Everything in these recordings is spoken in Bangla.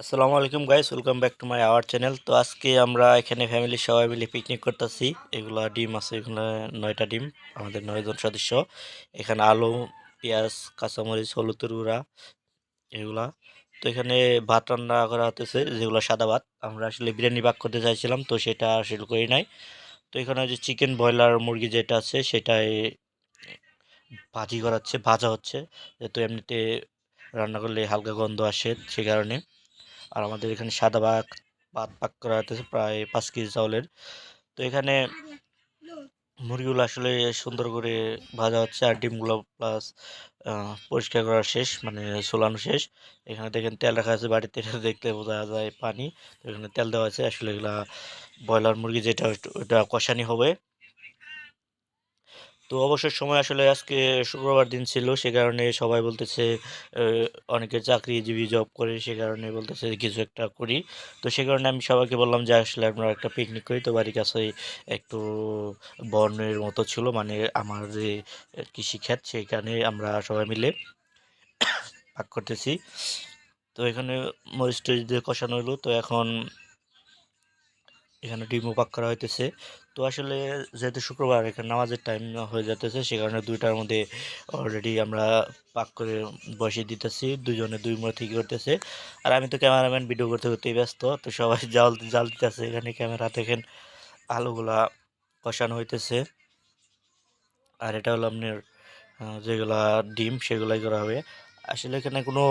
আসসালামু আলাইকুম guys welcome back to my our channel তো আজকে আমরা এখানে ফ্যামিলির সবাই মিলে পিকনিক করতেছি। এগুলা ডিম আছে, এখানে নয়টা ডিম, আমাদের নয়জন সদস্য। এখানে আলু, পেঁয়াজ, কাঁচামরিচ, হলুদ গুঁড়া, এগুলা। তো এখানে ভাত রান্না করা হতেছে, যেগুলো সাদা ভাত। আমরা আসলে বিরিয়ানি পাক করতে চাইছিলাম, তো সেটা আসলে করি নাই। তো এখানে যে চিকেন ব্রয়লার মুরগি যেটা আছে, সেটাই ভাজি করাচ্ছে, ভাজা হচ্ছে। যেহেতু এমনিতে রান্না করলে হালকা গন্ধ আসে, সে কারণে। আর আমাদের এখানে সাদা ভাত ভাত পাক করা হতেছে প্রায় পাঁচ কেজি চাউলের। তো এখানে মুরগিগুলো আসলে সুন্দর করে ভাজা হচ্ছে আর ডিমগুলো প্লাস পরিষ্কার করা শেষ মানে সোলানো শেষ। এখানে দেখেন তেল রাখা আছে বাড়িতে, এটা দেখলে বোঝা যায় পানি। তো এখানে তেল দেওয়া আছে। আসলে এগুলা ব্রয়লার মুরগি যেটা, ওইটা কষানি হবে। তো অবসর সময় আসলে আজকে শুক্রবার দিন ছিল, সে কারণে সবাই বলতেছে অনেকে চাকরিজীবী জব করে, সে কারণে বলতেছে কিছু একটা করি। তো সে কারণে আমি সবাইকে বললাম যে আসলে আমরা একটা পিকনিক করি। তো বাড়ির কাছে একটু বনের মতো ছিল মানে আমার যে কৃষিক্ষেত, সেইখানে আমরা সবাই মিলে ভাগ করতেছি। তো এখানে মরিচ টরিচ দিয়ে কষানো হলো। তো এখন এখানে ডিমও পাক করা হইতেছে। তো আসলে যেহেতু শুক্রবার এখানে নামাজের টাইম হয়ে যেতেছে সে কারণে দুইটার মধ্যে অলরেডি আমরা পাক করে বসিয়ে দিতেছি দুজনে দুই মুড়া থেকে করতেছে। আর আমি তো ক্যামেরাম্যান ভিডিও করতে করতেই ব্যস্ত, তো সবাই জাল জাল দিতেছে। এখানে ক্যামেরা দেখেন, আলুগুলা কষানো হইতেছে। আর এটা হলো আপনার যেগুলা ডিম, সেগুলাই করা হবে। আসলে এখানে কোনো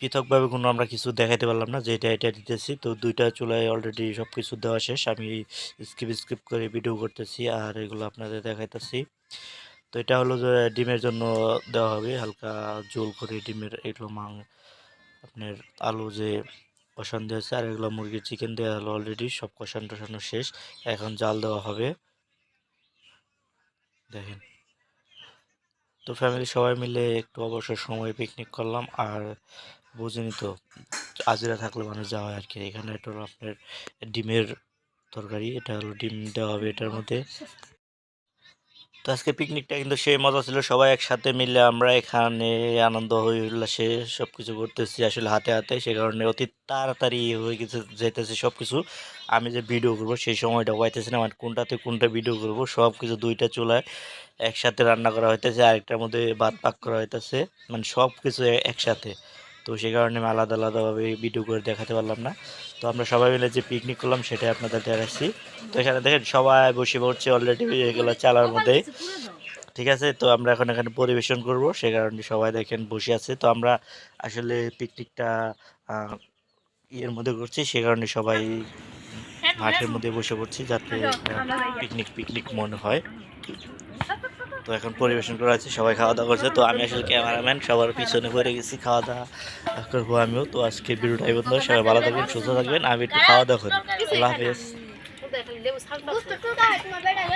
পৃথকভাবে কোনো আমরা কিছু দেখাইতে পারলাম না, যেটা এটা দিতেছি। তো দুইটা চুলায় অলরেডি সব কিছু দেওয়া শেষ। আমি স্কিপ স্কিপ করে ভিডিও করতেছি আর এগুলো আপনাদের দেখাইতেছি। তো এটা হলো যে ডিমের জন্য দেওয়া হবে হালকা জোল করে ডিমের এগুলো মাং, আপনার আলু যে কষান দিয়েছে আর এগুলো মুরগির চিকেন দেওয়া হলো অলরেডি সব কষান টষানো শেষ। এখন জাল দেওয়া হবে। দেখেন। তো ফ্যামিলি সবাই মিলে একটু অবসর সময় পিকনিক করলাম। আর বুঝিনি তো, আজিরা থাকলে মানুষ যাওয়া আর কি। এখানে এটা হলো আপনার ডিমের তরকারি, এটা হলো ডিম দেওয়া হবে এটার মধ্যে। তো আজকে পিকনিকটা কিন্তু সেই মজা ছিল। সবাই একসাথে মিলে আমরা এখানে আনন্দ হয়ে উল্লাসে সব কিছু করতেছি আসলে হাতে হাতে। সে কারণে অতি তাড়াতাড়ি হয়ে গেছে যেতেছে সব কিছু আমি যে ভিডিও করব সেই সময়টা পাইতেছি না মানে কোনটাতে কোনটা ভিডিও করব সব কিছু দুইটা চুলায় একসাথে রান্না করা হইতেছে, আরেকটার মধ্যে ভাত পাক করা হইতেছে। মানে সব কিছু একসাথে তো সেই কারণে আমি আলাদা আলাদাভাবে ভিডিও করে দেখাতে পারলাম না। তো আমরা সবাই মিলে যে পিকনিক করলাম সেটাই আপনাদের দেখাচ্ছি। তো এখানে দেখেন সবাই বসে পড়ছে অলরেডি এগুলো চালার মধ্যে। ঠিক আছে তো আমরা এখন এখানে পরিবেশন করব। সে কারণে সবাই দেখেন বসে আছে। তো আমরা আসলে পিকনিকটা ইয়ের মধ্যে করছি। সে কারণে সবাই মাঠের মধ্যে বসে পড়ছি যাতে পিকনিক পিকনিক মনে হয়। তো এখন পরিবেশন করা হচ্ছে সবাই খাওয়া দাওয়া করছে। তো আমি আসলে ক্যামেরাম্যান, সবার পিছনে পড়ে গেছি, খাওয়া দাওয়া করব আমিও। তো আজকে ভিডিওটাই বন্ধু সবাই ভালো থাকবেন, সুস্থ থাকবেন। আমি একটু খাওয়া দাওয়া করি। আল্লাহ হাফেজ।